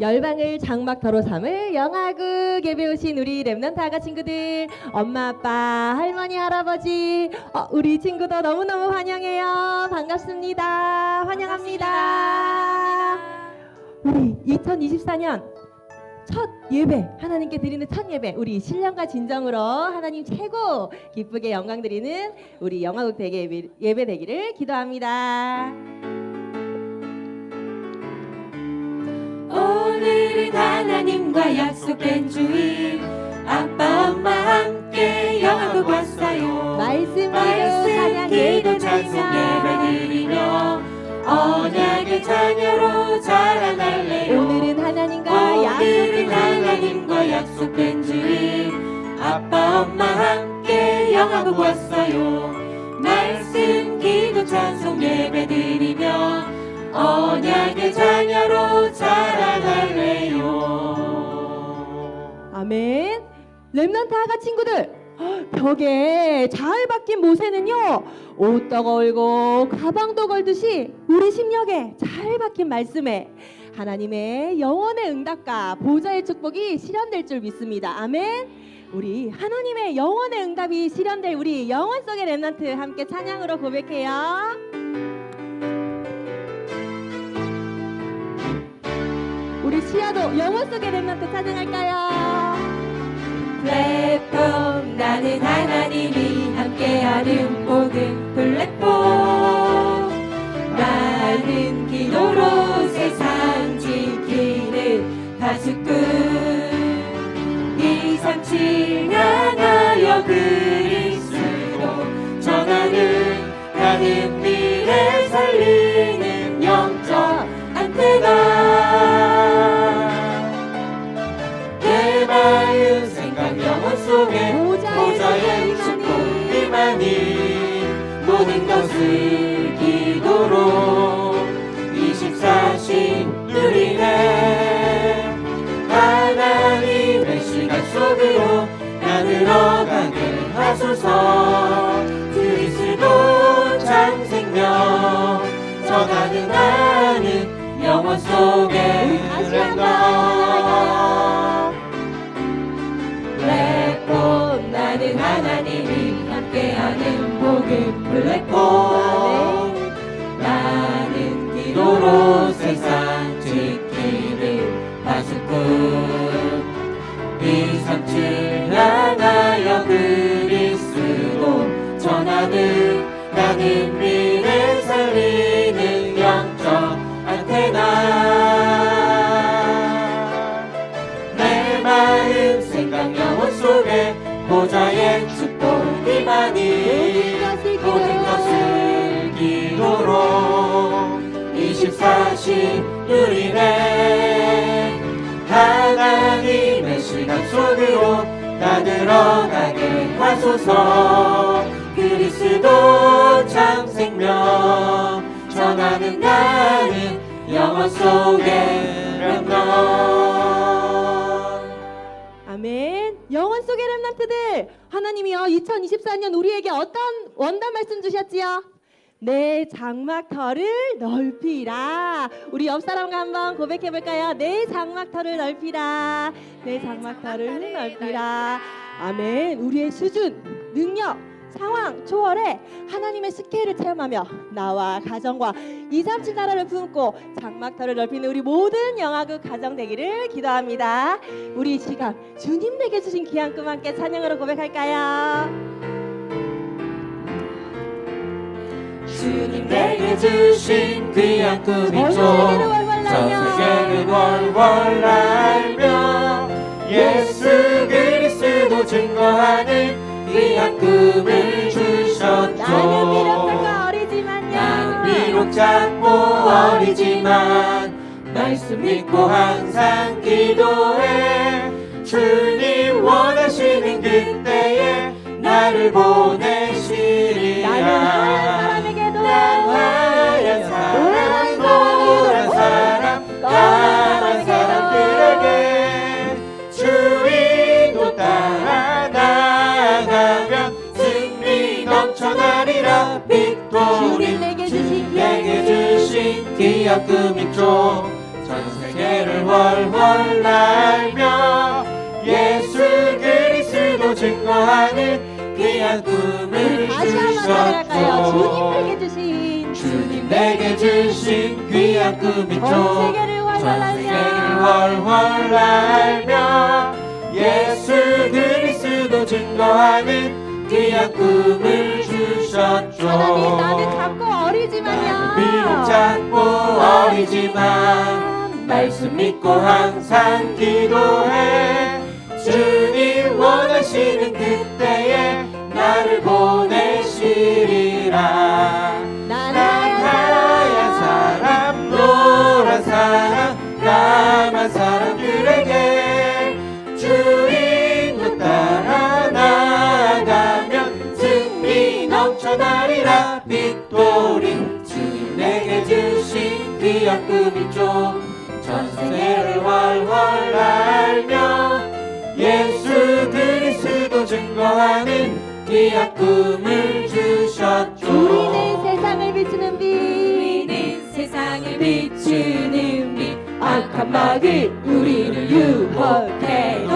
열방을 장막터로 삼을 영화극 예배 오신 우리 랩넌트 아가 친구들, 엄마 아빠, 할머니 할아버지, 어, 우리 친구도 너무너무 환영해요. 반갑습니다. 환영합니다. 우리 2024년 첫 예배 하나님께 드리는 첫 예배 우리 신령과 진정으로 하나님 최고 기쁘게 영광 드리는 우리 영화국 대계 예배, 예배 되기를 기도합니다. 오늘은 하나님과 약속된 주일. 아빠 엄마 함께 영화국 왔어요. 말씀 기도 말씀 찬송. 예배 드리며 언약의 자녀로 자라날래요. 오늘은 하나님과 오늘은 하나님과 약속된 주일. 아빠 엄마 함께 영화국 왔어요 아멘. 렘넌트 아가 친구들 벽에 잘 박힌 모세는요 옷도 걸고 가방도 걸듯이 우리 심령에 잘 박힌 말씀에 하나님의 영원의 응답과 보좌의 축복이 실현될 줄 믿습니다. 아멘. 우리 하나님의 영원의 응답이 실현될 우리 영원 속의 렘넌트 함께 찬양으로 고백해요. 시야도 영원 속의 렘넌트 찬양할까요? 플랫폼 나는 하나님이 함께하는 모든 플랫폼 많은 기도로 세상 지키는 가수꾼 237향 속에 보좌의 축복이만이 모든 것을 기도로 24시 누리네. 하나님의 시간 속으로 나들어 가게 하소서. 그리스도 참 생명. 전하는 나는 영원 속에 한 함께하는 복음 플랫폼 나는 기도로 24시 누리네 하나님의 시간 속으로 나 들어가게 하소서 그리스도 참 생명 전하는 나는 영원 속에 렘넌 아멘. 영원 속의 렘넌트들 하나님이요 2024년 우리에게 어떤 원단 말씀 주셨지요? 내 장막터를 넓히라. 우리 옆 사람과 한번 고백해 볼까요? 내 장막터를 넓히라. 내 장막터를 넓히라. 아멘. 우리의 수준, 능력, 상황 초월해 하나님의 스케일을 체험하며 나와 가정과 237 나라를 품고 장막터를 넓히는 우리 모든 영화국 가정 되기를 기도합니다. 우리 이 시간 주님 내게 주신 귀한 꿈 함께 찬양으로 고백할까요? 주님 내게 주신 귀한 꿈이 전 세계를 월월 전 날며 세계를 월월 날며 예수 그리스도 증거하는 귀한 꿈을 나는 비록 주셨죠 난 비록 작고 어리지만 말씀 믿고 항상 기도해. 주님 원하시는 그때에 나를 보내시리라 주님 내게 주신 내게 주신 귀한 꿈 있죠 전 세계 세계를 훨훨 날며 예수 그리스도 증거하는 귀한 꿈을 따라갈까요? 주님 내게 주신 주님 내게 주신 귀한 꿈이죠 전 세계를 훨훨 날며 예수 그리스도 증거하는 귀한 꿈을 주셨죠. 하나님 나는 작고 어리지만요. 비록 작고 어리지만 말씀 믿고 항상 기도해. 주님 원하시는 그때에 나를 보내시리라 전 세계를 훨훨 날며 예수 그리스도 증거하는 귀한 꿈을 주셨죠. 우리는 세상을 비추는 빛 우리는 세상을 비추는 빛 악한 마귀 우리를 유혹해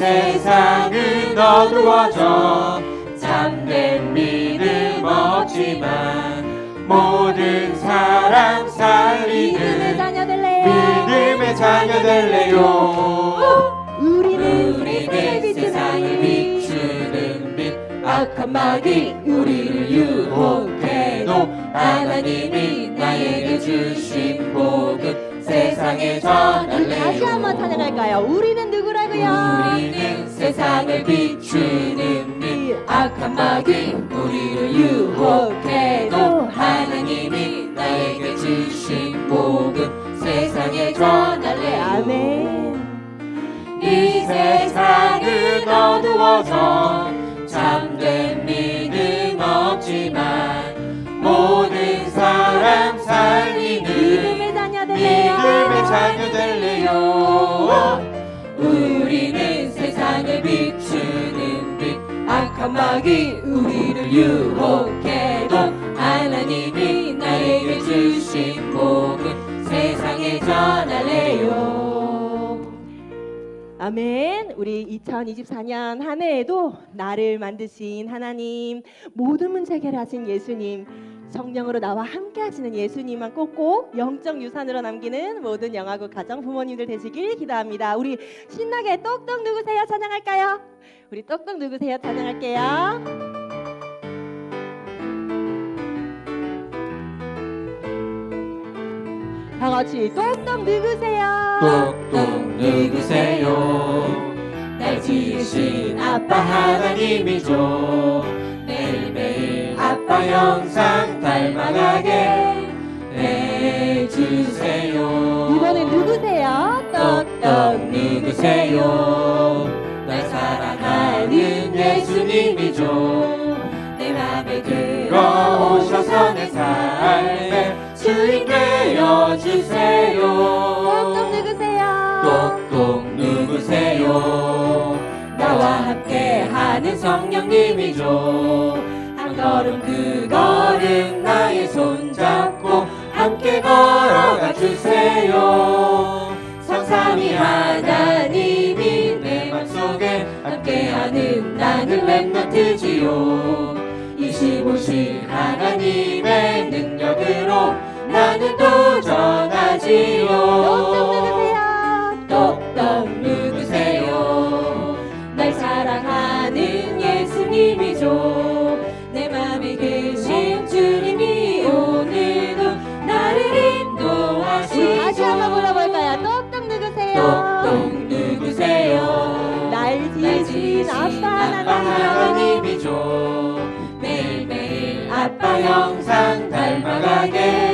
세상은 어두워져 참된 믿음 없지만 모든 사람 살리는 믿음의 자녀 될래요. 우리는 우리는 세상을 비추는 빛 악한 마귀 우리를 유혹해도 하나님이 나에게 주신 복음 세상에 전할래요. 다시 한번 찬양할까요? 우리는 누구라 고요? 우리는 세상을 비추는 빛 악한 마귀 우리를 유혹해도 하나님이 나에게 주신 복음 세상에 전할래 아멘. 이 세상은 어두워서 참된 믿음 없지만 모든 사람 살리는 믿음의 자녀 될래요 마귀 우리를 유혹해도 하나님이 나에게 주신 복음 세상에 전할래요 아멘. 우리 2024년 한 해에도 나를 만드신 하나님, 모든 문제 해결하신 예수님, 성령으로 나와 함께 하시는 예수님만 꼭꼭 영적 유산으로 남기는 모든 영화국 가정 부모님들 되시길 기도합니다. 우리 신나게 똑똑 누구세요? 찬양할까요? 우리 똑똑 누구세요? 찬양할게요. 다 같이 똑똑 누구세요? 똑똑 누구세요 날 지으신 아빠 하나님이죠 누구세요. 날 사랑하는 예수님이죠. 내 맘에 들어오셔서 내 삶의 주인 되어 주세요. 똑똑 누구세요? 똑똑 누구세요? 나와 함께 하는 성령님이죠. 한 걸음 두 걸음 나의 손 잡고 함께 걸어가 주세요. 성 삼위 하나님이 내 맘속에 함께하는 나는 랩너트지요. 25시 하나님의 능력으로 나는 도전하지요. 똑똑 누구세요? 날 사랑하는 예수님이죠 하나님 하나님이죠 매일매일 아빠 영상 닮아가게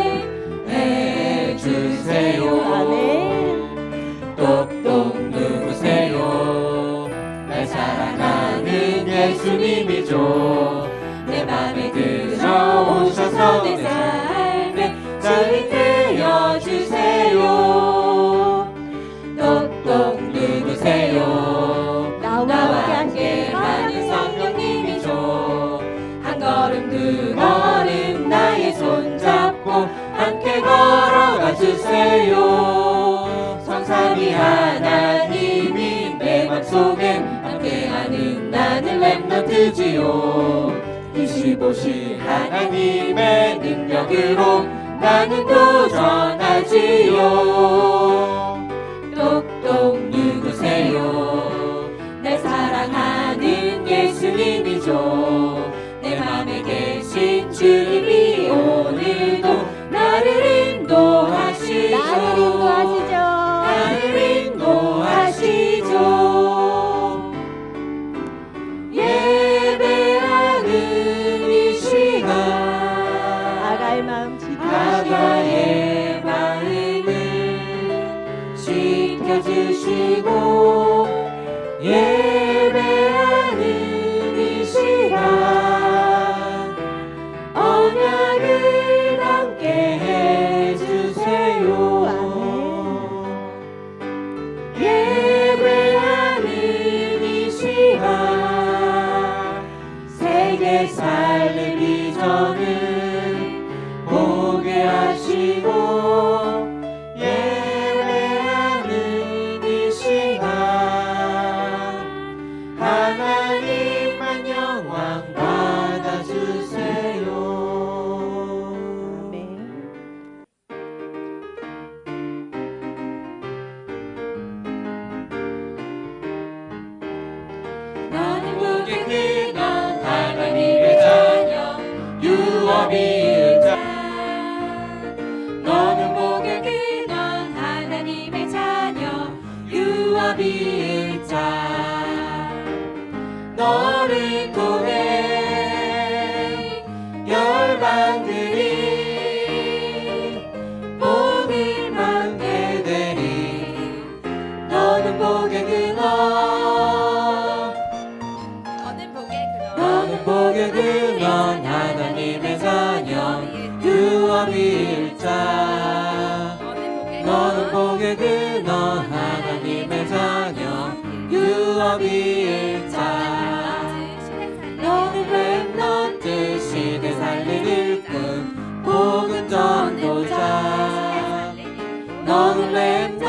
องเล่น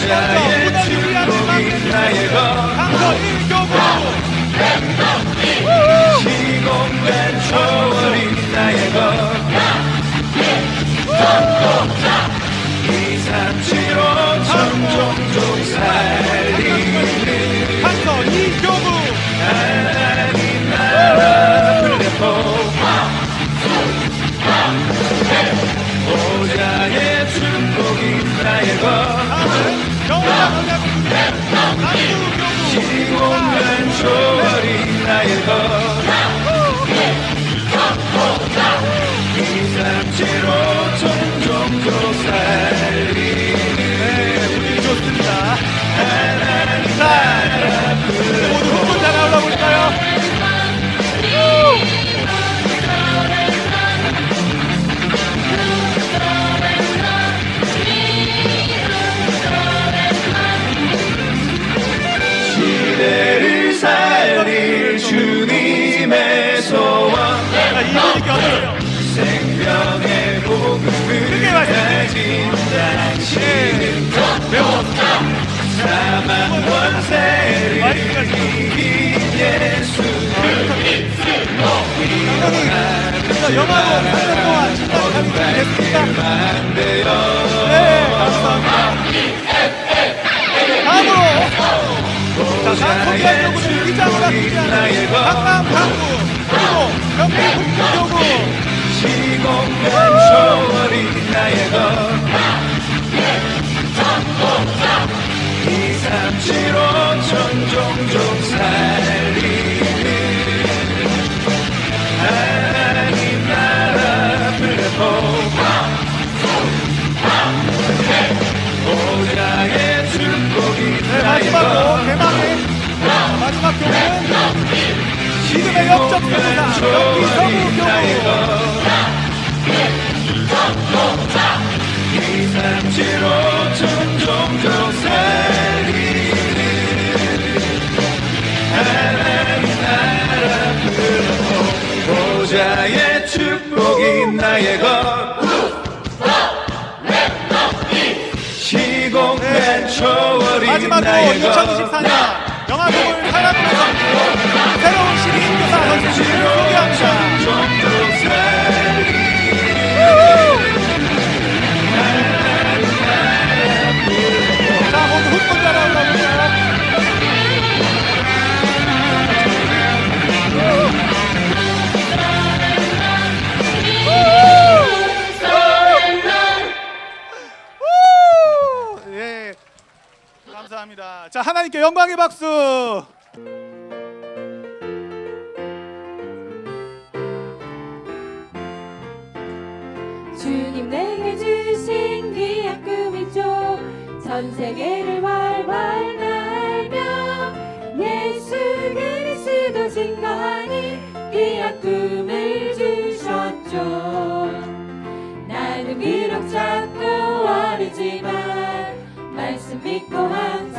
시작하면서 보다 유리한 음악을 강서희 교구 시공된 초월이 나의 것 사만 원세를 이긴 예수 그리스도 영화로 8년 동안 신나게 가르치게 네, 감사합니다. 다음으로 자 코리아 교구는 위장을 아끼지 않은 강남 강구 그리고 경기 국교구 시공간 초월이 역적 교구사 경기 서부 교구 237호 전종족 살리는 하나님 나라 불고 보좌의 축복이 나의 것 시공간 초월이 마지막으로 나의 것 2024년 영화동을 사랑하면서 예, 감사합니다. 자, 하나님께 영광의 박수. 주님 내게 주신 귀한 꿈이죠. 전 세계를 활활 날며 예수 그리스도 증거하니 귀한 꿈을 주셨죠. 나는 비록 작고 어리지만 말씀 믿고 항